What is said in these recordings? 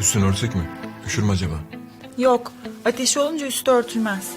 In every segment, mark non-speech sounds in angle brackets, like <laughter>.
Üstünü örtsek mi? Üşür mü acaba? Yok, ateşi olunca üstü örtülmez.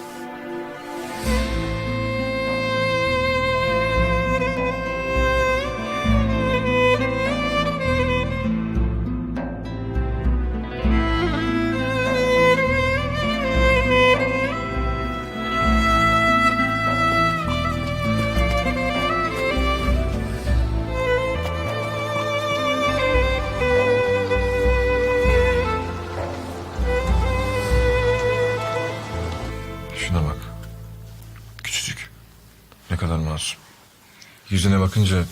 Yüzüne bakınca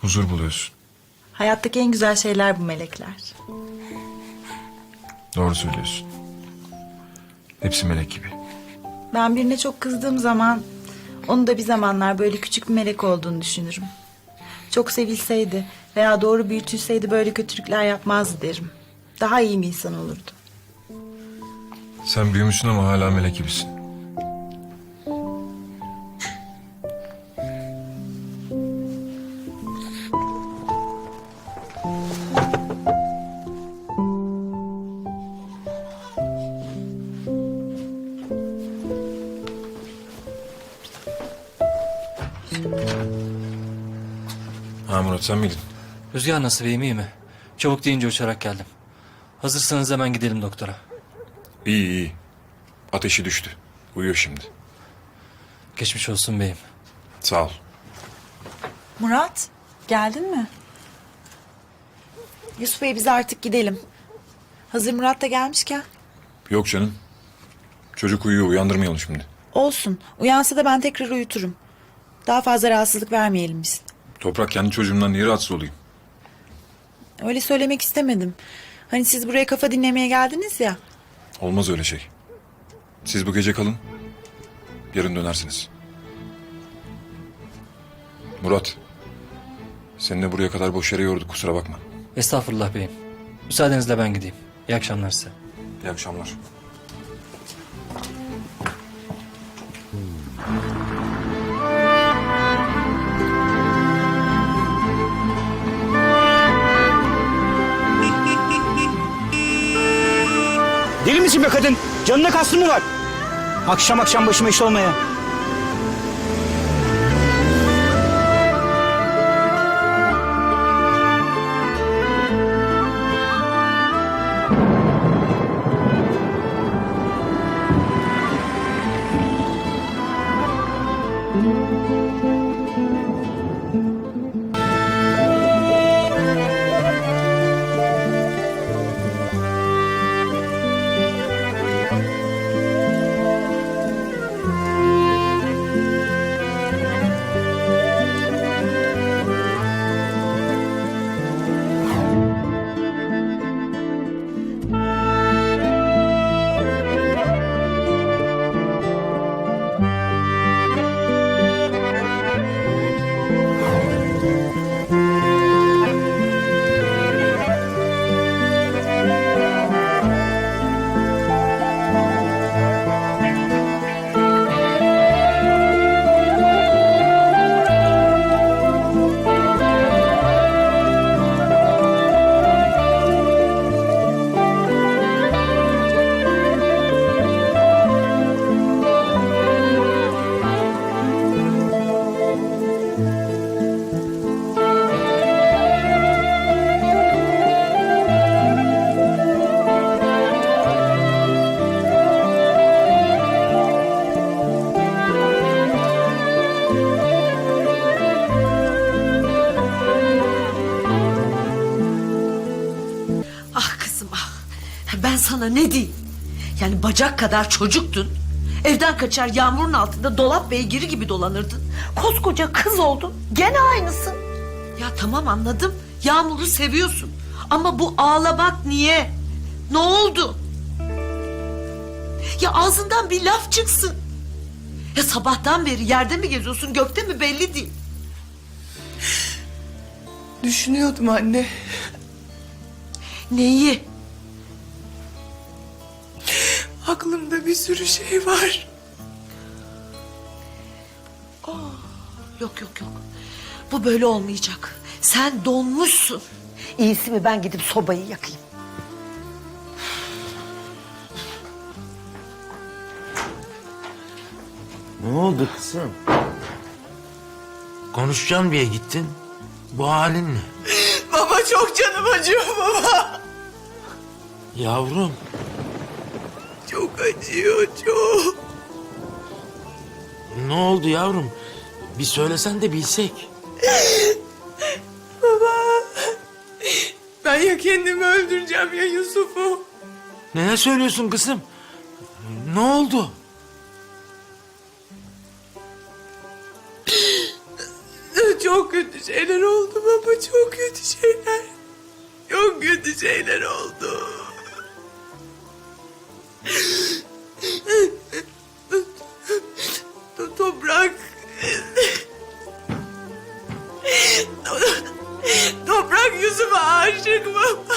huzur buluyorsun. Hayattaki en güzel şeyler bu melekler. Doğru söylüyorsun. Hepsi melek gibi. Ben birine çok kızdığım zaman onu da bir zamanlar böyle küçük bir melek olduğunu düşünürüm. Çok sevilseydi veya doğru büyütülseydi böyle kötülükler yapmazdı derim. Daha iyi bir insan olurdu. Sen büyümüşsün ama hala melek gibisin. Ha Murat sen miydin? Rüzgar nasıl beyim iyi mi? Çabuk deyince uçarak geldim. Hazırsanız hemen gidelim doktora. İyi iyi. Ateşi düştü. Uyuyor şimdi. Geçmiş olsun beyim. Sağ ol. Murat, geldin mi? Yusuf Bey biz artık gidelim. Hazır Murat da gelmişken. Yok canım. Çocuk uyuyor uyandırmayalım şimdi. Olsun. Uyansa da ben tekrar uyuturum. Daha fazla rahatsızlık vermeyelim biz. Toprak kendi çocuğumdan niye rahatsız olayım? Öyle söylemek istemedim. Hani siz buraya kafa dinlemeye geldiniz ya. Olmaz öyle şey. Siz bu gece kalın. Yarın dönersiniz. Murat. Seninle buraya kadar boş yere yorduk kusura bakma. Estağfurullah beyim. Müsaadenizle ben gideyim. İyi akşamlar size. İyi akşamlar. Deli misin be kadın? Canına kastın mı var? Akşam akşam başıma iş olmaya. Sana ne diyeyim? Yani bacak kadar çocuktun. Evden kaçar yağmurun altında dolap beygiri gibi dolanırdın. Koskoca kız oldun. Gene aynısın. Ya tamam anladım. Yağmuru seviyorsun. Ama bu ağlamak niye? Ne oldu? Ya ağzından bir laf çıksın. Ya sabahtan beri yerde mi geziyorsun gökte mi belli değil. Düşünüyordum anne. Neyi? Aklımda bir sürü şey var. Aa, yok yok yok. Bu böyle olmayacak. Sen donmuşsun. İyisi mi ben gidip sobayı yakayım. Ne oldu kızım? Konuşacağım diye gittin. Bu halin ne? baba çok canım acıyor baba. Yavrum çok acıyor çok. ne oldu yavrum? Bir söylesen de bilsek. <laughs> Ben ya kendimi öldüreceğim ya Yusuf'u. Neler söylüyorsun kızım? Ne oldu? <gasps> Çok kötü şeyler oldu baba çok kötü şeyler. Çok kötü şeyler oldu. Toprak Yusuf'a aşık baba.